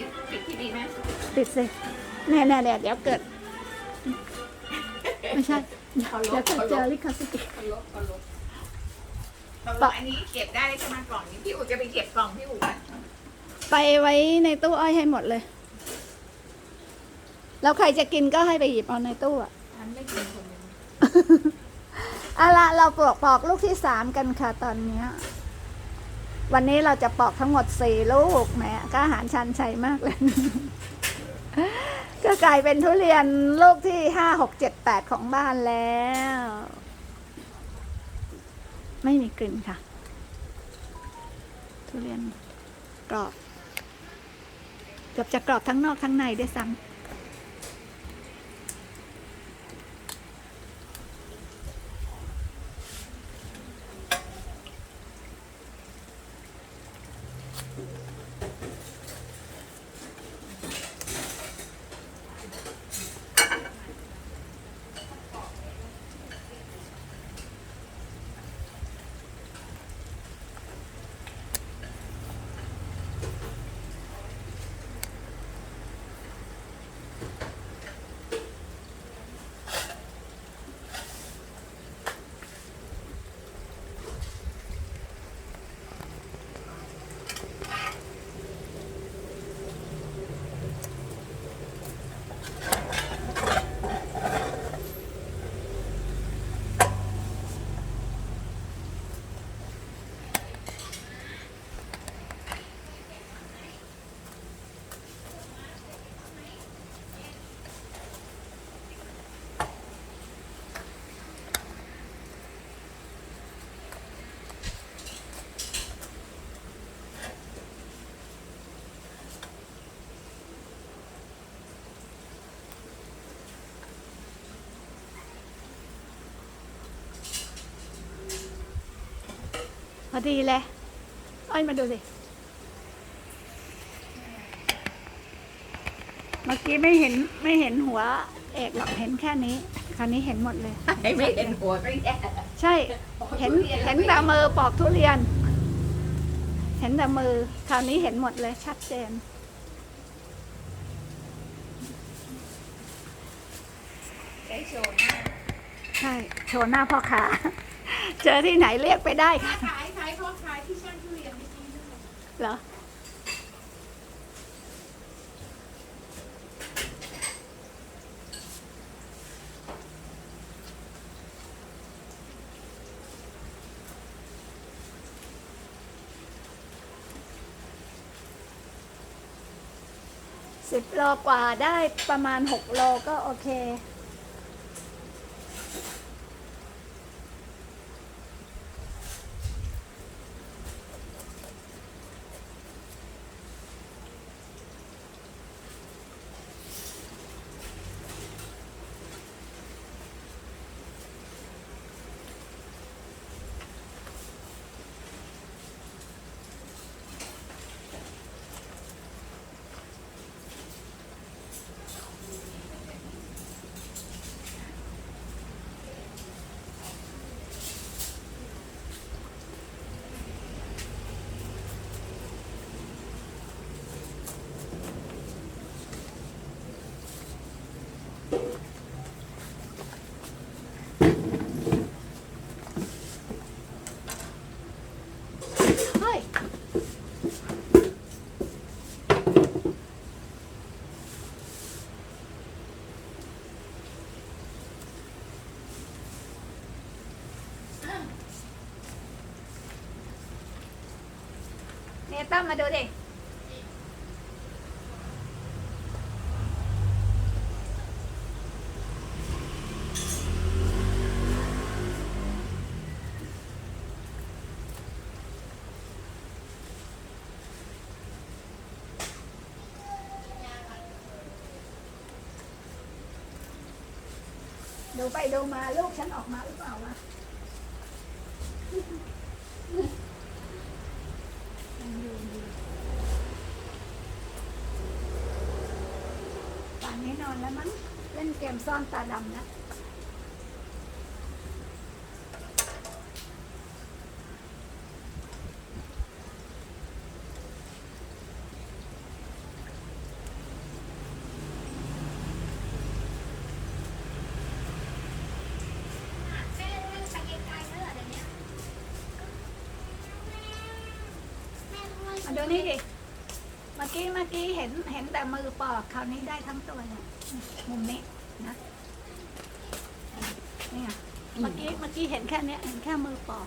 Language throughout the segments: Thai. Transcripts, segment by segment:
นี้ปิดที่ดีไหมปิดสิแน่แน่แน่เดี๋ยวเกิด ไม่ใช่เดี๋ยวเดี๋ยวเกิดเจอลิขสิทธิ์ คนลบคนลบตกลงอันนี้เก็บได้ใช่ไหมกล่องนี้พี่อู๋จะไปเก็บกล่องพี่อู๋อะไปไว้ในตู้อ้อยให้หมดเลย แล้วใครจะกินก็ให้ไปหยิบเอาในตู้อะ ฉันไม่กินคนหนึงเอาละเราปอกปอกลูกที่สามกันค่ะตอนเนี้ย วันนี้เราจะปอกทั้งหมดสี่ลูกแหมก็อาหารชันชัยมากเลย ก็กลายเป็นทุเรียนลูกที่ห้าหกเจ็ดแปดของบ้านแล้ว ไม่มีกลิ่นค่ะ ทุเรียนกรอบ เกือบจะกรอบทั้งนอกทั้งในด้วยซ้ำ พอดีเลยอ้อยมาดูสิ เมื่อกี้ไม่เห็นไม่เห็นหัวเอกหรอกเห็นแค่นี้ คราวนี้เห็นหมดเลย ไม่เห็นหัวก็แย่ใช่ เห็นเห็นแต่มือปอกทุเรียน เห็นแต่มือ คราวนี้เห็นหมดเลย ชัดเจนได้โชว์หน้าใช่ โชว์หน้าพ่อขาเจอที่ไหนเรียกไปได้ค่ะ เหรอ สิบโลกว่าได้ประมาณหกโลก็โอเค เฮ้ย เนี่ย ตั้มมาดูดิดูไปดูมาลูกฉันออกมาหรือเปล่าวะ ยมซ่อนตาดำนะมาดูนี่ดิ เมื่อกี้เมื่อกี้เห็นเห็นแต่มือปอกคราวนี้ได้ทั้งตัวเนี่ยมุมนี้ นะเนี่ยเมื่อกี้เมื่อกี้เห็นแค่เนี้ยเห็นแค่มือปอก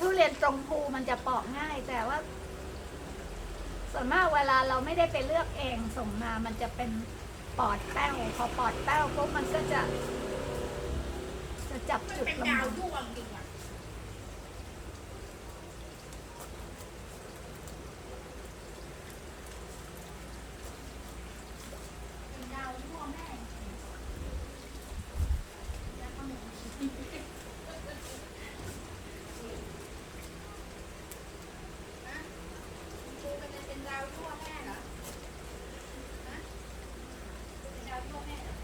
ทุเรียนตรงภูมันจะปอกง่าย แต่ว่า ส่วนมากเวลาเราไม่ได้ไปเลือกเองส่งมามันจะเป็นปอดแป้วพอปอดแป้วปุ๊บมันก็จะ จะจับจุดลำดาวบากดวงจริงอะเป็นดาวดวงแม่ ครูมันจะเป็นดาวทั่วแม่เหรอฮะเป็นดาวทั่วแม่เหรอ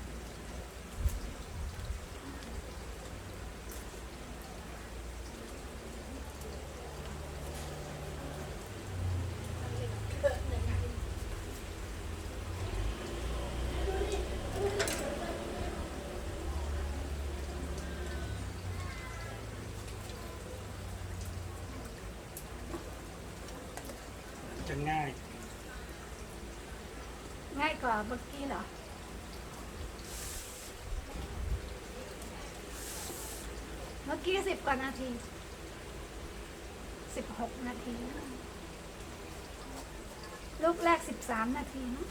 ันง่าย ง่ายกว่าเมื่อกี้เหรอ เมื่อกี้สิบกว่านาที สิบหกนาที ลูกแรกสิบสามนาทีเนะ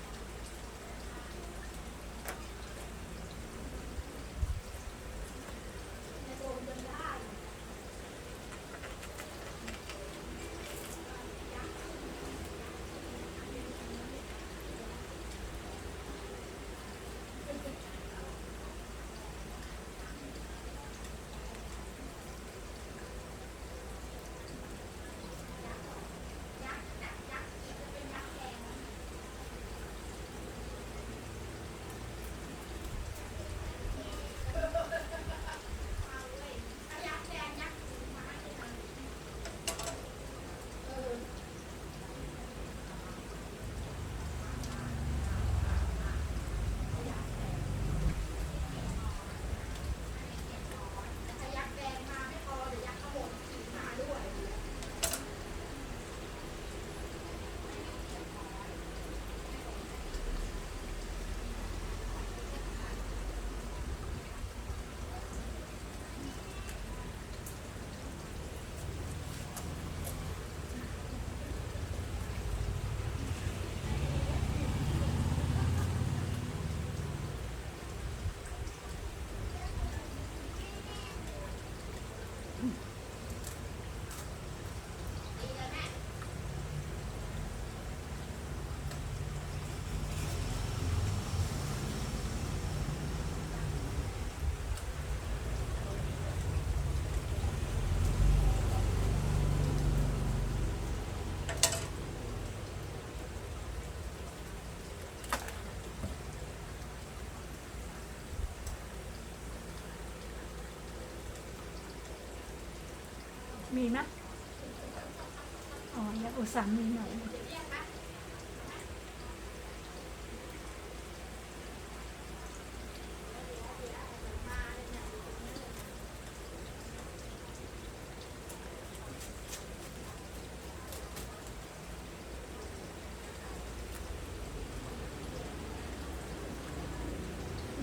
มีไหมอ๋อยังอุตส่าห์มีหน่อย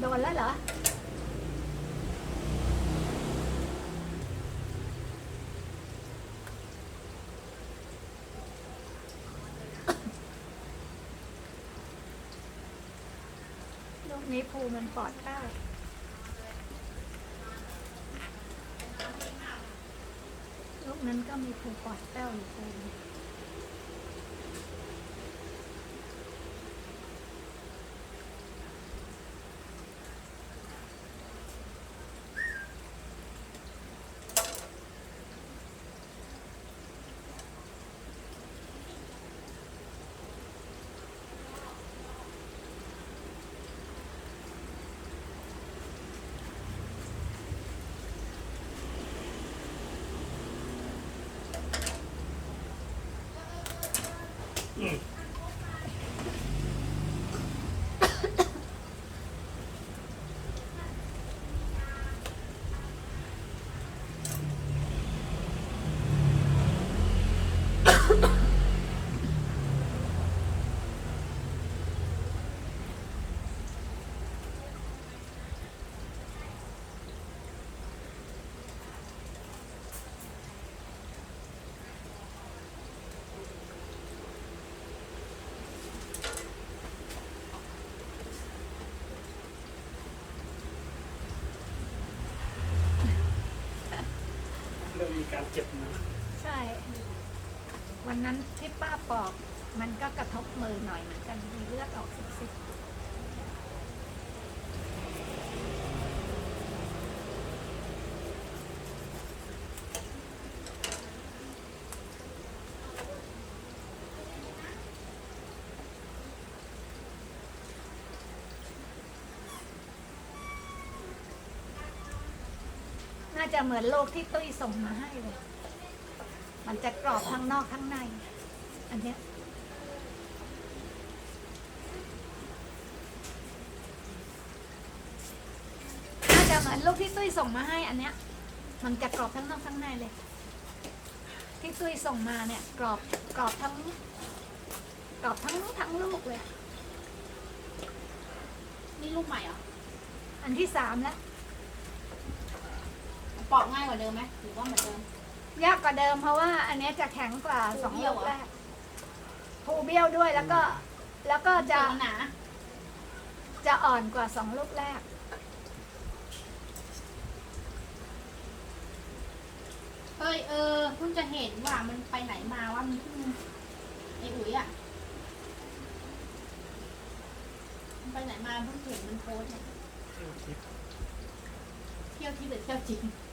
โดนแล้วเหรอ ลูก นี้ภูมันปอดเก้าลูกนั้นก็มีภูปอดแป้วอยู่ภู มีการเจ็บนะใช่ วันนั้นที่ป้าปอก มันก็กระทบมือหน่อยเหมือนกันมีเลือดออกซิบๆ น่าจะเหมือนโลกที่ตุ้ยส่งมาให้เลย มันจะกรอบทั้งนอกทั้งใน อันเนี้ยน่าจะเหมือนลูกที่ตุ้ยส่งมาให้อันเนี้ย มันจะกรอบทั้งนอกทั้งในเลย ที่ตุ้ยส่งมาเนี่ยกรอบกรอบทั้งกรอบทั้งทั้งลูกเลย นี่ลูกใหม่เหรอ อันที่สามแล้ว ปอกง่ายกว่าเดิมไหมหรือว่าเหมือนเดิม ยากกว่าเดิมเพราะว่าอันเนี้ยจะแข็งกว่าภูสองเบี้ยลูวกเหรอ แรกภูเบี้ยวด้วยแล้วก็ แล้วก็จะจะหนาจะอ่อนกว่าสองลูกแรกเฮ้ยเออเพิ่งจะเห็นว่ามันไปไหนมาว่ามันเพิ่งไอ้อุ๋ยอะมันไปไหนมาเพิ่งเห็นมันโพสต์เนี่ยเที่ยวทิพย์เที่ยวที่หรือเที่ยวจริง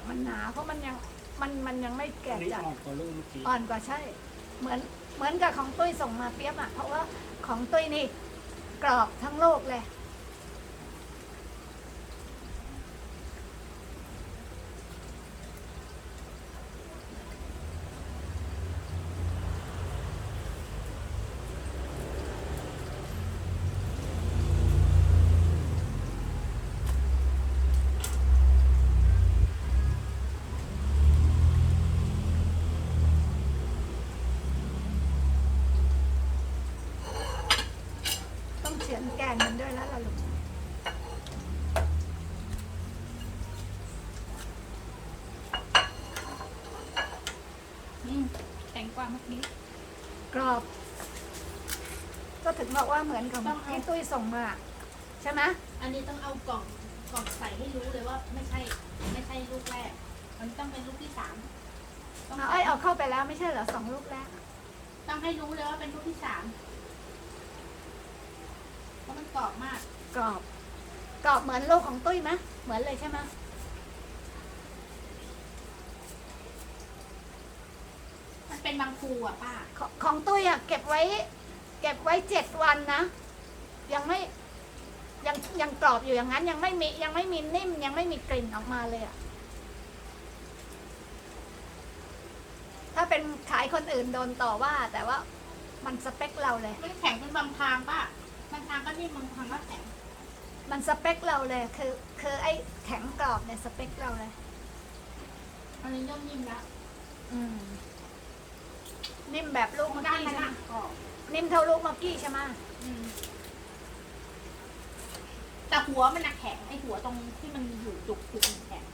อกมันหนา เพราะมันยังมันมันยังไม่แก่อันนี้จัดอ่อนกว่าลูกเมื่อกี้อ่อนกว่าใช่ เหมือนเหมือนกับของตุ้ยส่งมาเปียบอะเพราะว่าของตุ้ยนี่กรอบทั้งโลกเลย นแกนมันด้วยแล้วล่ะลูกอืมแข็งกว่าเมื่อกี้กรอบ ก็ถึงบอกว่าเหมือนของต้องเอาที่ตุ้ยส่งมาใช่ไหมอันนี้ต้องเอากล่องกล่องใส่ให้รู้เลยว่าไม่ใช่ ไม่ใช่ลูกแรก มันต้องเป็นลูกที่สามต้องเอาใส่ไอ้ยเอาเข้าไปแล้วไม่ใช่เหรอสองลูกแรก ต้องให้รู้เลยว่าเป็นลูกที่สามเพ ราะมันกรอบมาก กรอบ กรอบเหมือนลูกของตุ้ยไหมเหมือนเลยใช่ไหมมันเป็นบางภูอะป้า ของของตุ้ยอะเก็บไว้ เก็บไว้เจ็ดวันนะ ยังไม่ยังยังกรอบอยู่อย่างนั้นยังไม่มียังไม่มีนิ่มยังไม่มีกลิ่นออกมาเลยอะถ้าเป็นขายคนอื่นโดนต่อว่า แต่ว่ามันสเปคเราเลยมันแข็งเป็นบางทางป้า บางทางก็นิ่มบางทางก็แข็งมันสเปคเราเลย คือคือไอ้แข็งกรอบเนี่ยสเปคเราเลย อันนี้เริ่มนิ่มแล้วอืม นิ่มแบบลูกมัเมื่นอด้านกี้มันใช่ไหมอะกรอบนิ่มเท่าลูกเมื่อกี้ใช่ไหมอืมแต่หัวมันอะแข็งไอหัวตรงที่มันอยู่จุกจุกมันแข็ง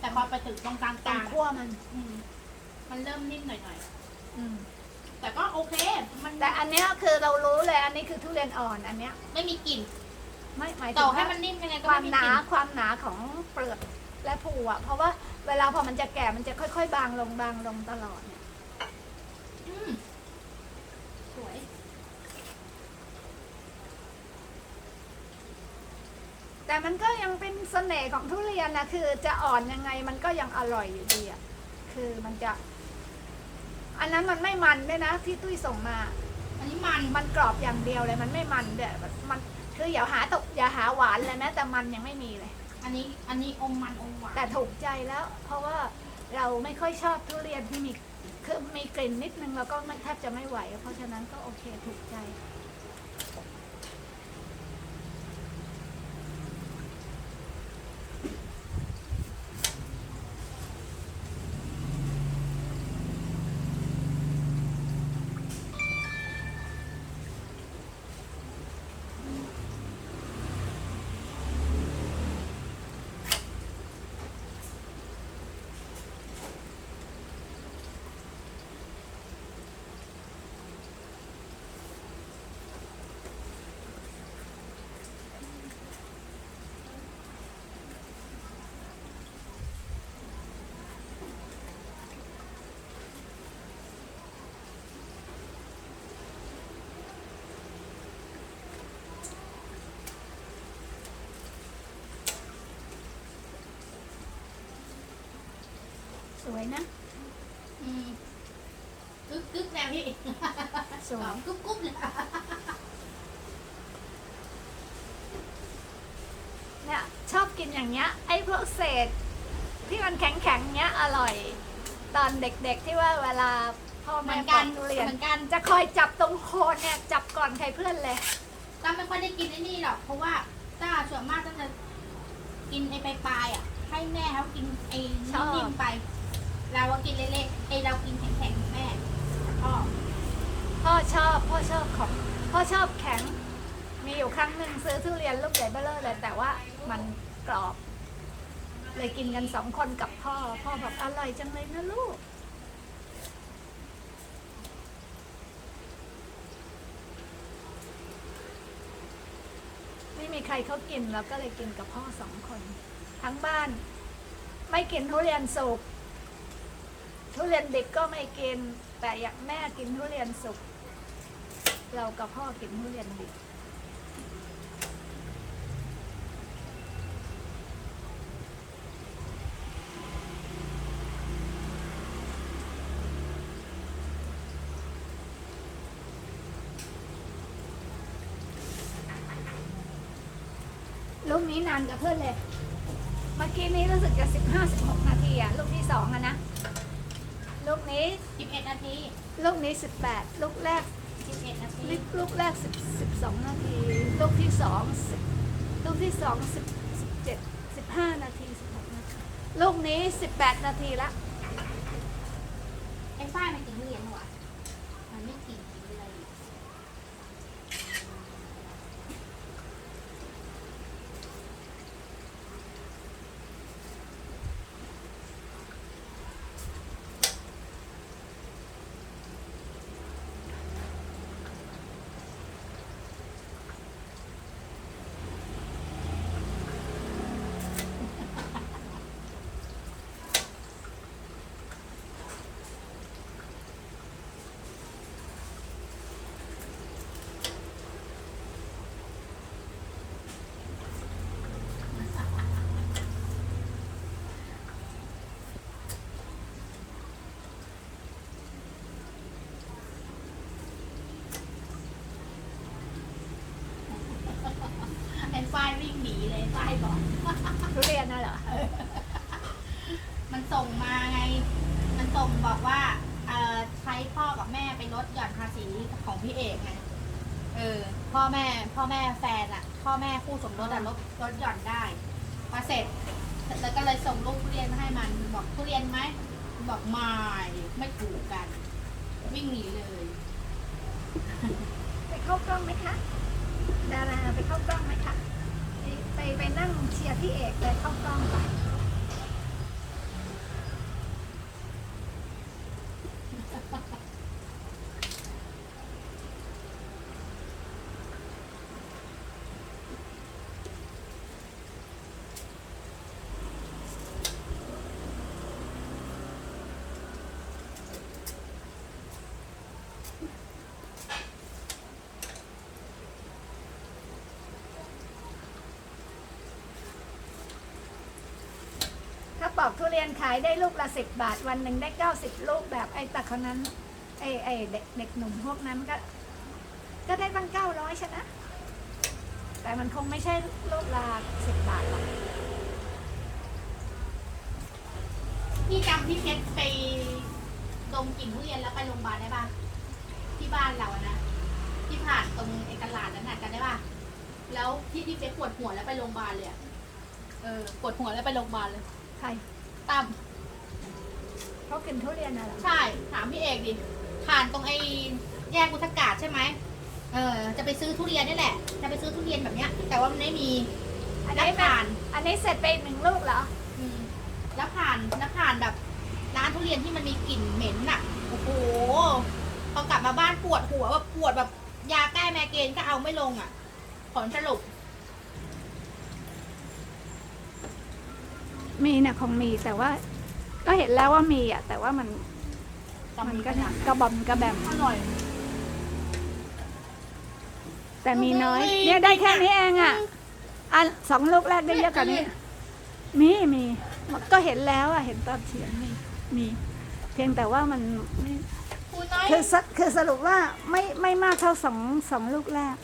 แต่พอไปถึงตรงกลางกตรงลางขั้วมัน อืมมันเริ่มนิ่มหน่อยหน่อยอืม แต่ก็โอเค มันแต่อันเนี้ยคือเรารู้เลยอันนี้คือทุเรียนอ่อนอันเนี้ยไม่มีกลิ่น ไม่หมายถึต่องให้ว่ามันนิ่มยังไงก็ความไม่มีหกนาลิ่นความหนาของเปลือกและภูอะ เพราะว่าเวลาพอมันจะแก่มันจะค่อยๆ บางลงบางลงตลอดเนี่ยอืมสวย แต่มันก็ยังเป็นเสน่ห์ของทุเรียนนะคือจะอ่อนยังไงมันก็ยังอร่อยอยู่ดีอะคือมันจะ อันนั้นมันไม่มันด้วยนะที่ตุ้ยส่งมา อันนี้มันมันกรอบอย่างเดียวเลย มันไม่มันเด้อมันคืออย่าหาตกอย่าหาหวานเลยแม้แต่มันยังไม่มีเลย อันนี้อันนี้อมมันอมหวานแต่ถูกใจแล้ว เพราะว่าเราไม่ค่อยชอบทุเรียนที่มีคือมีกลิ่นนิดนึงเราก็ไม่แทบจะไม่ไหว เพราะฉะนั้นก็โอเคถูกใจ วยนะ อืมกึกกึกแนวพี่สวยกึกกึกเลยเนี่ยชอบกินอย่างเงี้ย ไอ้พวกเศษ ที่มันแข็งๆเงี้ยอร่อย ตอนเด็กๆที่ว่าเวลาพ่อเหมืแม่อนปกัอนกทุเรียนเหมือนกันจะคอยจับตรงโคนเนี่ยจับก่อนใครเพื่อนเลยต้าไม่ค่อยได้กินไอ้นี่หรอกเพราะว่าต้าส่วนมากต้าจะกินไอ้ปลายๆอะให้แม่เขากินไอ้ชอบนิ่มๆไป เราอะกินเละๆไอ้เรากินแข็งๆแม่พ่อพ่อชอบพ่อชอบของพ่อชอบแข็ง มีอยู่ครั้งหนึ่งซื้อทุเรียนลูกใหญ่เบ้อเร่อเลยแต่ว่ามันกรอบ เลยกินกันสองคนกับพ่อ พ่อบอกอร่อยจังเลยนะลูกไม่มีใครเขากินแล้วก็เลยกินกับพ่อสองคน ทั้งบ้าน ไม่กินทุเรียนสุก ทุเรียนดิบก็ไม่กิน แต่อยางแม่กินทุเรียนสุก เรากับพ่อกินทุเรียนดิบลูกนี้นานกับเพื่อนเลย เมื่อกี้นี้รู้สึกจะสิบห้าสิบหกนาทีอะลูกที่สองอะนะ ลูกนี้ 11 นาที ลูกนี้สิบแปดลูกแรก11 นาที ลูกลูกแรกสิบสิบสองนาที ลูกที่สองสิบลูกที่สองสิบสิบเจ็ดสิบห้านาทีสิบหกนาที ลูกนี้สิบแปดนาทีละ ไอ้ฝ้ายมันกินทุเรียนเหรอวะมันไม่กินกินอะไรอยู่ ไอ้ ฝ้ายวิ่งหนีเลยฝ้ายบอก ทุเรียนน่ะเหรอ มันส่งมาไง มันส่งบอกว่าเอ่อใช้พ่อกับแม่ไปลดหย่อนภาษีของพี่เอกไง เออ พ่อแม่ พ่อแม่แฟนอะพ่อแม่คู่สมรสอะลดลดหย่อนได้พอเสร็จ แล้วก็เลยส่งลูกทุเรียนมาให้มัน บอกทุเรียนไหมมันบอกไม่ไม่ถูกกัน วิ่งหนีเลย ไปเข้ากล้องไหมคะ ดาราไปเข้ากล้องไหมคะ ไปไปนั่งเชียร์พี่เอกเลยเข้ากล้องไป ปอกทุเรียนขายได้ลูกละสิบบาท วันหนึ่งได้เก้าสิบลูกแบบไอ้ตะคนนั้นไอ้ไอ้เด็กเด็กหนุ่มพวกนั้นก็ ก็ได้ตั้งเก้าร้อยชนะ แต่มันคงไม่ใช่ลูกละสิบบาทหรอกพี่จำพี่เพชรไปดมกลิ่นทุเรียนแล้วไปโรงพยาบาลได้ป่ะที่บ้านเราอะนะที่ผ่านตรงเอกลาดนั้นน่ะกันได้ป่ะแล้วที่พี่เพชรปวดหัวแล้วไปโรงพยาบาลเลยอะเออปวดหัวแล้วไปโรงพยาบาลเลย ใครตั้มเขากินทุเรียนน่ะเหรอใช่ ถามพี่เอกดิ ผ่านตรงไอ้แยกอุทกาศใช่ไหม เออ จะไปซื้อทุเรียนนี่แหละ จะไปซื้อทุเรียนแบบเนี้ย แต่ว่ามันไม่มีอันแล้วนี้เป็นผ่านอันนี้เสร็จไปอีกหนึ่งลูกเหรอ อืมแล้วผ่านแล้วผ่านแบบ ร้านทุเรียนที่มันมีกลิ่นเหม็นน่ะ โอ้โห พอกลับมาบ้านปวดหัวแบบปวดแบบยาแก้ไมเกรนก็เอาไม่ลงอะ ผลสรุป มีเนี่ยคงมีแต่ว่า ก็เห็นแล้วว่ามีอะแต่ว่ามันมันก็กระบอมกระแบมอร่อย แต่มีน้อยอุ้ยเนี่ยได้แค่นี้เองอะอันสองลูกแรกได้เยอะกว่านี้ มีมีก็เห็นแล้วอะเห็นตอนเฉียงมีมี เพียงแต่ว่ามันไม่คูน้อยคือสคือสรุปว่าไม่ไม่มากเท่าสองสองลูกแรก